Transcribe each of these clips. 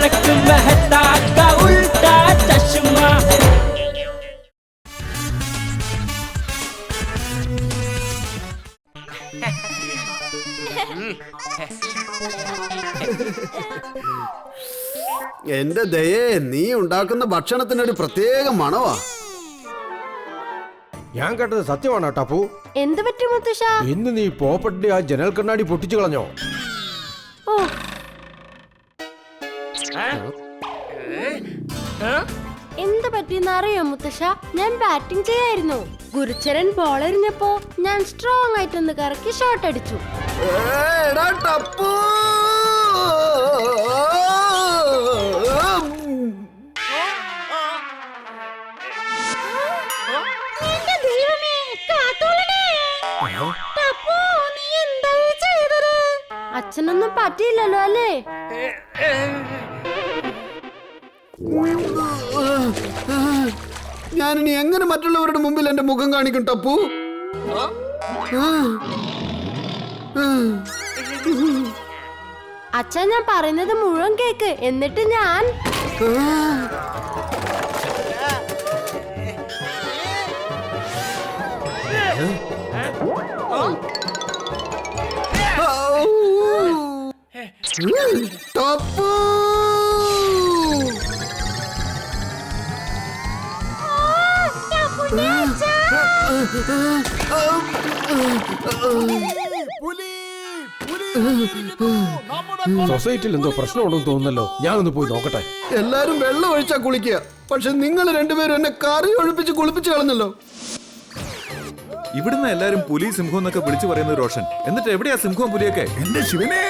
പരക്കും മെഹത്താക്ക ഉൾട്ട ചശുമ. എന്റെ ദയെ നീ ഉണ്ടാക്കുന്ന ഭക്ഷണത്തിനൊരു പ്രത്യേക മണവാ. ഞാൻ കേട്ടത് സത്യമാണോ ടപ്പു? എന്ത് പറ്റും മുത്തശ്ശ? ഇന്ന് നീ പോപ്പട്ടി ആ ജനൽ കണ്ണാടി പൊട്ടിച്ചു കളഞ്ഞോ? അറിയോ മുത്തശ്ശ? ഞാൻ ബാറ്റിംഗ് ചെയ്യായിരുന്നു. ഗുരുച്ചരൻ ബോൾ എറിഞ്ഞപ്പോ ഞാൻ സ്ട്രോങ് ആയിട്ടൊന്ന് കറക്കി ഷോട്ട് അടിച്ചു. അച്ഛനൊന്നും പറ്റിയില്ലല്ലോ അല്ലേ? ഞാനിനി എങ്ങനെ മറ്റുള്ളവരുടെ മുമ്പിൽ എന്റെ മുഖം കാണിക്കും ടപ്പു? അച്ഛൻ ഞാൻ പറയുന്നത് മുഴുവൻ കേക്ക്. എന്നിട്ട് ഞാൻ? ടപ്പു. സൊസൈറ്റിയിൽ എന്തോ പ്രശ്നമുണ്ടെന്ന് തോന്നുന്നല്ലോ. ഞാൻ ഒന്ന് പോയി നോക്കട്ടെ. എല്ലാരും വെള്ളം ഒഴിച്ചാ കുളിക്കുക. പക്ഷെ നിങ്ങൾ രണ്ടുപേരും എന്നെ കറി ഒഴിപ്പിച്ച് കുളിപ്പിച്ച് കളഞ്ഞല്ലോ. ഇവിടുന്ന് എല്ലാരും പുലി സിംഹം എന്നൊക്കെ വിളിച്ചു പറയുന്നത് റോഷൻ. എന്നിട്ട് എവിടെയാ സിംഹവും പുലിയൊക്കെ? എന്റെ ശിവനെ.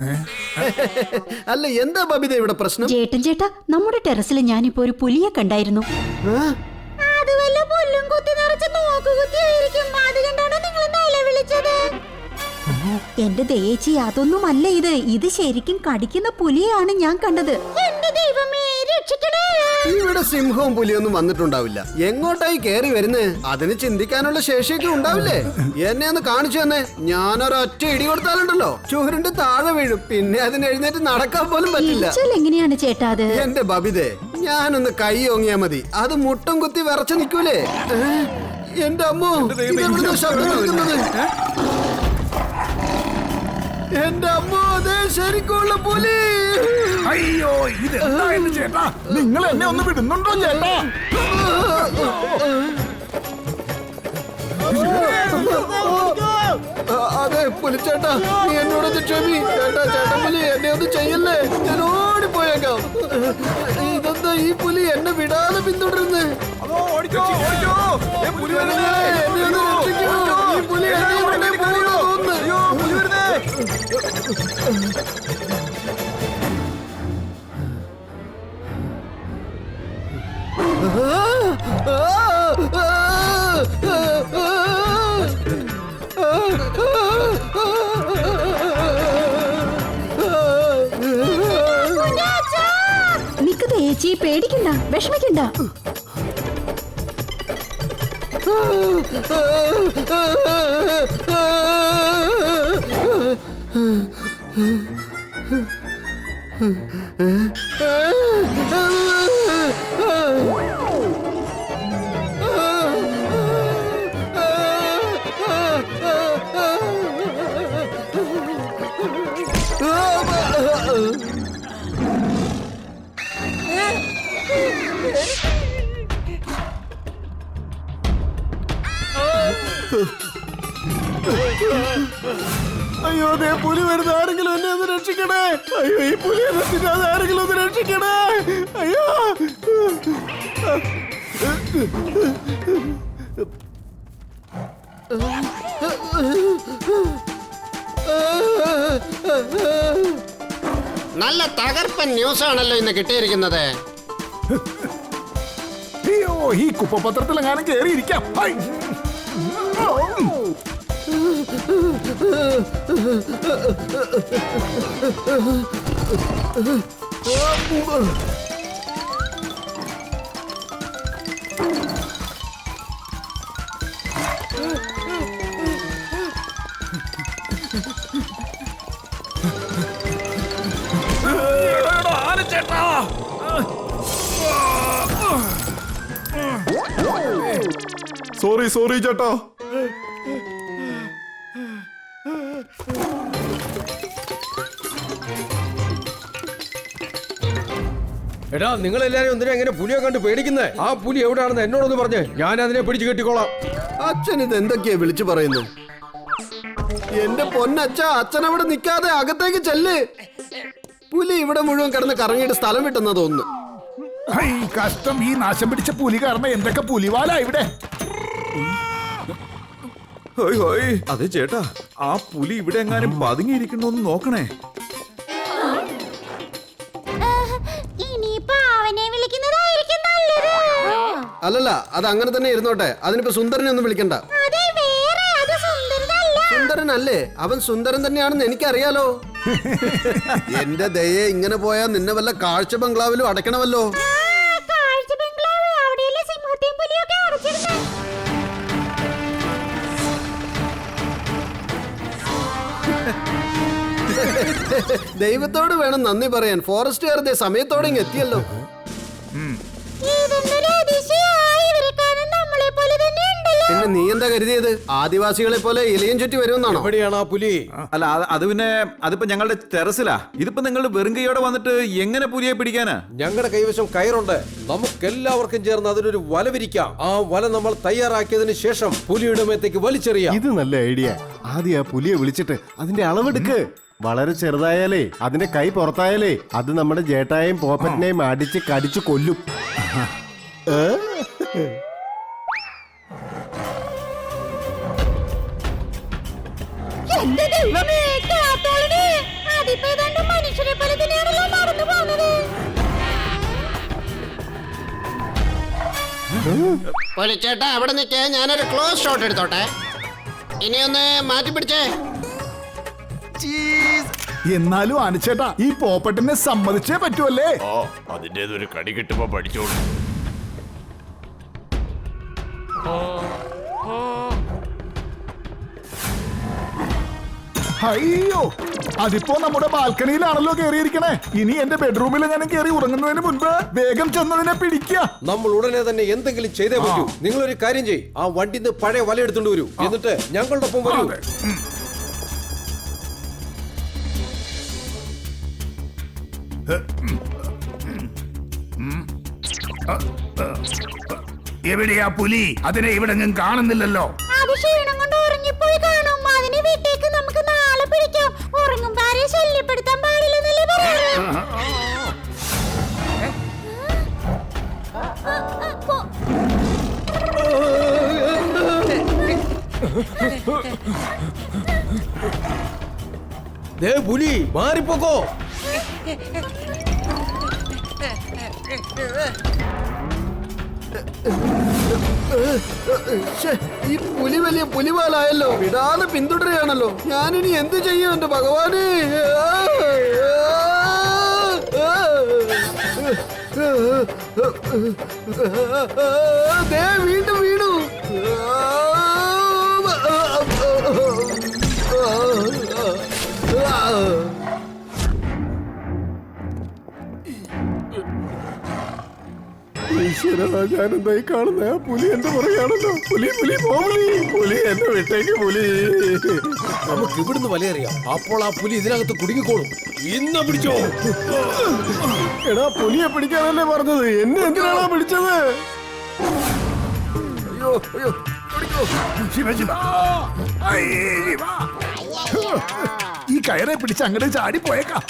അല്ല എന്താ ബബിത ഇവിടെ പ്രശ്നം? ചേട്ടൻ ചേട്ടാ നമ്മുടെ ടെറസിൽ ഞാനിപ്പോ ഒരു പുലിയെ കണ്ടായിരുന്നു. അത് വല്ല പുല്ലും കുത്തി നിറച്ച് നോക്കുകുത്തിയായിരിക്കും അത് കണ്ടാണോ നിങ്ങൾ നിലവിളിച്ചത് എന്റെ ദേച്ചി അതൊന്നുമല്ല ഇത്. ഇത് ശരിക്കും കടിക്കുന്ന പുലിയാണ് ഞാൻ കണ്ടത്. ഇവിടെ സിംഹവും പുലിയൊന്നും വന്നിട്ടുണ്ടാവില്ല. എങ്ങോട്ടായി കേറി വരുന്നേ? അതിന് ചിന്തിക്കാനുള്ള ശേഷിയൊക്കെ ഉണ്ടാവില്ലേ? എന്നെ ഒന്ന് കാണിച്ചു തന്നെ. ഞാനൊരൊറ്റ ഇടി കൊടുത്താലുണ്ടല്ലോ. ചുരുണ്ട് താഴെ വീഴും. പിന്നെ അതിന് എഴുന്നേറ്റ് നടക്കാൻ പോലും പറ്റില്ല. ഇച്ചൽ എങ്ങനെയാണ് ചേട്ടാ അത്? എന്റെ ബബിതേ ഞാനൊന്ന് കൈ ഓങ്ങിയാ മതി. അത് മുട്ടും കുത്തി വിറച്ചു നിൽക്കൂലേ? എന്റെ അമ്മോ ശബ്ദം കേൾക്കുന്നത്? എന്റെ അമ്മോ അതേ ശരിക്കുള്ള പുലി. അയ്യോ ഇതെന്താ എന്റെ ചേട്ടാ? നിങ്ങൾ എന്നെ ഒന്ന് വിടുന്നുണ്ടോ ചേട്ടാ? അതെ പുലിച്ചേട്ടാ നീ എന്നോട് ക്ഷമി. ചേട്ടാ ചേട്ടാ പുലി എന്നെ ഒന്ന് ചെയ്യല്ലേ? ഞാൻ ഓടിപ്പോയേക്കാം. ഇതെന്താ ഈ പുലി എന്നെ വിടാതെ പിന്തുടരുന്നേ? എന്നെ ഒന്ന് രക്ഷിക്കൂ. ഈ പുലി എന്നെ കൊണ്ടേ പോകുന്നു തോന്നുന്നു. നിക്ക് ദയേച്ചി പേടിക്കണ്ട വിഷമിക്കണ്ട അയ്യോ ദേ പുലി വരുന്ന. ആരെങ്കിലും എന്നെ ഒന്ന് രക്ഷിക്കണേ. അയ്യോ ഈ പുലി എന്നെ ആരെങ്കിലും ഒന്ന് രക്ഷിക്കണേ. അയ്യോ. നല്ല തകർപ്പൻ ന്യൂസ് ആണല്ലോ ഇന്ന് കിട്ടിയിരിക്കുന്നത്. ഈ കുപ്പപത്രത്തിലെങ്ങാനും കയറിയിരിക്കാം. 됐다! സോറി സോറി ചേട്ടാ എടാ നിങ്ങൾ എല്ലാരും എന്തിനാ എങ്ങനെ പുലിയെ കണ്ട് പേടിക്കുന്നേ? ആ പുലി എവിടെയാണെന്ന് എന്നോടൊന്ന് പറഞ്ഞേ. ഞാൻ അതിനെ പിടിച്ചു കെട്ടിക്കോളാം. അച്ഛൻ ഇത് എന്തൊക്കെയാ വിളിച്ചു പറയുന്നു എന്റെ പൊന്നച്ഛ അച്ഛൻ അവിടെ നിൽക്കാതെ അകത്തേക്ക് ചെല്ല്. പുലി ഇവിടെ മുഴുവൻ കിടന്ന് കറങ്ങിയിട്ട് സ്ഥലം വിട്ടെന്ന തോന്നുന്നു. ഈ കഷ്ടം. ഈ നാശം പിടിച്ച പുലി കാരണം എന്തൊക്കെ പുലിവാല ഇവിടെ? ഹോയ് ഹോയ്. അതെ ചേട്ടാ ആ പുലി ഇവിടെ എങ്ങാനും പതുങ്ങിയിരിക്കണോന്ന് നോക്കണേ. ഇനിയിപ്പോ അവനെ വിളിക്കുന്നതായിരിക്കും നല്ലത്. അല്ലല്ല അത് അങ്ങനെ തന്നെ ഇരുന്നോട്ടെ. അതിനിപ്പോ സുന്ദരനെ ഒന്നും വിളിക്കണ്ട. സുന്ദരൻ വേറെ അത് സുന്ദരനല്ല. സുന്ദരനല്ലേ? അവൻ സുന്ദരൻ തന്നെയാണെന്ന് എനിക്കറിയാലോ. എന്റെ ദയെ ഇങ്ങനെ പോയാൽ നിന്നെ വല്ല കാഴ്ച ബംഗ്ലാവിലും അടയ്ക്കണമല്ലോ. ദൈവത്തോട് വേണം നന്ദി പറയാൻ. ഫോറസ്റ്റ് ദേ സമയത്തോടെ ഇങ്ങ് എത്തിയല്ലോ. പിന്നെ നീ എന്താ കരുതിയത്? ആദിവാസികളെ പോലെ ഇലയും ചുറ്റി വരുമെന്നാണോ? എവിടെയാണ് ആ പുലി? അല്ല അത് അത് പിന്നെ അതിപ്പോ ഞങ്ങളുടെ ടെറസിലാ. ഇതിപ്പോ നിങ്ങൾ വെറും കൈയോടെ വന്നിട്ട് എങ്ങനെ പുലിയെ പിടിക്കാനാ? ഞങ്ങളുടെ കൈവശം കയറുണ്ട്. നമുക്കെല്ലാവർക്കും ചേർന്ന് അതിനൊരു വല വിരിക്കാം. ആ വല നമ്മൾ തയ്യാറാക്കിയതിന് ശേഷം പുലിയുടെ മേത്തേക്ക് വലിച്ചെറിയാം. ഇത് നല്ല ഐഡിയ. ആദ്യം ആ പുലിയെ വിളിച്ചിട്ട് അതിന്റെ അളവെടുക്ക്. വളരെ ചെറുതായാലേ അതിന്റെ കൈ പുറത്തായാലേ അത് നമ്മുടെ ജേട്ടായെയും പോപ്പറ്റിനെയും അടിച്ച് കടിച്ചു കൊല്ലും. പൊലിച്ചേട്ടാ അവിടെ നിൽക്കേ ഞാനൊരു ക്ലോസ് ഷോട്ട് എടുത്തോട്ടെ. ഇനിയൊന്ന് മാറ്റി പിടിച്ചേ എന്നാലും അനച്ചേട്ടാ ഈ പോപ്പട്ടിനെ സമ്മതിച്ചേ പറ്റുമല്ലേ ഓ അതിന്റെതൊരു കടി കിട്ടുമ്പോ പഠിച്ചോളൂ. അയ്യോ അതിപ്പോ നമ്മുടെ ബാൽക്കണിയിലാണല്ലോ കേറിയിരിക്കണേ. ഇനി എന്റെ ബെഡ്റൂമിൽ ഞാൻ കയറി ഉറങ്ങുന്നതിന് മുൻപ് വേഗം ചെന്നതിനെ പിടിക്കുക. നമ്മൾ ഉടനെ തന്നെ എന്തെങ്കിലും ചെയ്തേ പറ്റൂ. ഒരു കാര്യം ചെയ്യ്. ആ വണ്ടിന്ന് പഴയ വല എടുത്തുകൊണ്ട് വരൂ. എന്നിട്ട് ഞങ്ങളുടെ ഒപ്പം വരൂ എവിടെയാ പുലി? അതിനെ ഇവിടെ കാണുന്നില്ലല്ലോ. അത് ക്ഷീണം കൊണ്ട് ഉറങ്ങിപ്പോയി കാണും. അതിനെ വീട്ടേക്ക് നമുക്ക് നാളെ പിടിക്കാം. ഉറങ്ങും വരെ ശല്യപ്പെടുത്താൻ പാടില്ലെന്നല്ലേ പറയുന്നത് ദേ പുലി മാറിപ്പോക്കോ. ഈ പുലി വലിയ പുലിവാലായല്ലോ. വിടാതെ പിന്തുടരുകയാണല്ലോ. ഞാനിനി എന്ത് ചെയ്യും എന്റെ ഭഗവാന്? ദേ വീണ്ടും വീണു ഞാനെന്തായി കാണുന്ന? പുലി എന്റെ പുറകെയാണല്ലോ. പുലി പുലി പുലി. പുലി എന്നെ വിട്ടേക്ക് പുലി. നമുക്ക് ഇവിടുന്ന് വലയറിയാം അപ്പോൾ ആ പുലി ഇതിനകത്ത് കുടുങ്ങിക്കോളും. ഇന്ന് പിടിച്ചോ. എടാ പുലിയെ പിടിക്കാനല്ലേ പറഞ്ഞത്? എന്നെ എന്തിനാണോ പിടിച്ചത്? അയ്യോ അയ്യോ. ഈ കയറെ പിടിച്ച് അങ്ങോട്ട് ചാടി പോയേക്കാം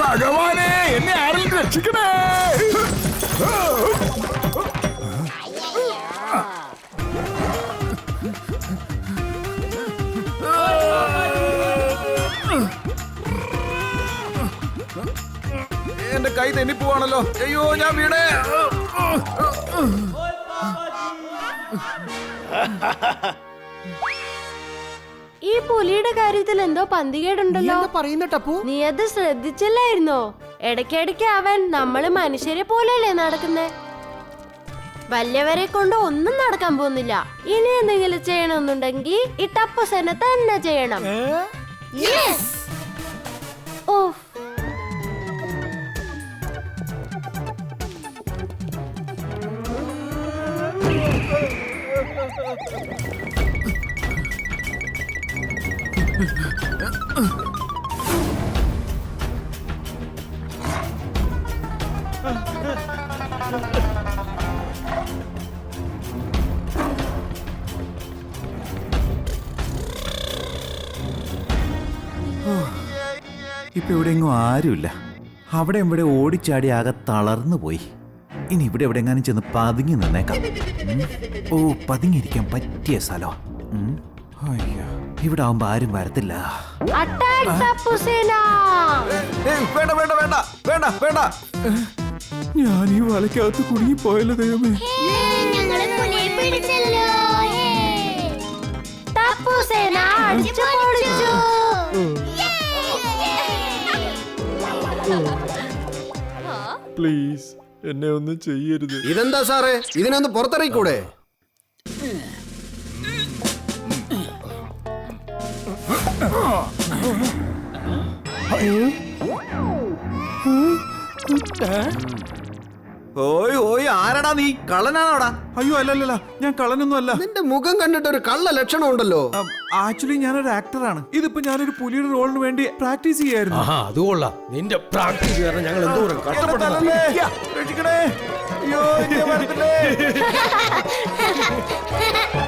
ഭഗവാനെ എന്നെ ആരെങ്കിലും രക്ഷിക്കണേ? എന്റെ കൈ തെന്നിപ്പോവാണല്ലോ. അയ്യോ ഞാൻ വീണേ. ഈ പുലിയുടെ കാര്യത്തിൽ എന്തോ പന്തികേടുണ്ടല്ലോ. പറയുന്ന ടപ്പു? നീ അത് ശ്രദ്ധിച്ചില്ലായിരുന്നോ? ഇടയ്ക്കിടയ്ക്ക് അവൻ നമ്മൾ മനുഷ്യരെ പോലെയല്ലേ നടക്കുന്നേ? വല്യവരെ കൊണ്ട് ഒന്നും നടക്കാൻ പോകുന്നില്ല. ഇനി എന്തെങ്കിലും ചെയ്യണമെന്നുണ്ടെങ്കിൽ ഈ ടപ്പുസേന തന്നെ ചെയ്യണം. ഓ ഇപ്പൊ ഇവിടെ എങ്ങും ആരുമില്ല. അവിടെ ഇവിടെ ഓടിച്ചാടി ആകെ തളർന്നു പോയി. ഇനി ഇവിടെ എവിടെങ്ങാനും ചെന്ന് പതുങ്ങി നിന്നേക്കാം. ഓ പതുങ്ങിയിരിക്കാൻ പറ്റിയ സ്ഥലമാ അയ്യോ. ഇവിടെ ആവുമ്പോ ആരും വരത്തില്ല. അറ്റാക്ക് ടപ്പുസേന വേണ്ട വേണ്ട വേണ്ട വേണ്ട വേണ്ട. ഞാൻ ഈ വലക്കകത്ത് കുടുങ്ങിപ്പോയല്ലോ ദൈവമേ. പ്ലീസ് എന്നെ ഒന്നും ചെയ്യരുത്. ഇതെന്താ സാറേ? ഇതിനൊന്ന് പുറത്തിറങ്ങിക്കൂടെ? ഓയ് ഓയ് ആരടാ നീ? കള്ളനാണോടാ? അയ്യോ അല്ലല്ലല്ല ഞാൻ കള്ളനൊന്നും അല്ല. നിന്റെ മുഖം കണ്ടിട്ട് ഒരു കള്ള ലക്ഷണം ഉണ്ടല്ലോ ആക്ച്വലി ഞാനൊരു ആക്ടറാണ്. ഇതിപ്പോ ഞാനൊരു പുലിയുടെ റോളിന് വേണ്ടി പ്രാക്ടീസ് ചെയ്യായിരുന്നു. ആ അത് കൊള്ളാം. നിന്റെ പ്രാക്ടീസ് കാരണം ഞങ്ങൾ എന്തോരം കഷ്ടപ്പെടുന്നു തലല്ലേ? രക്ഷിക്കണേ. അയ്യോ?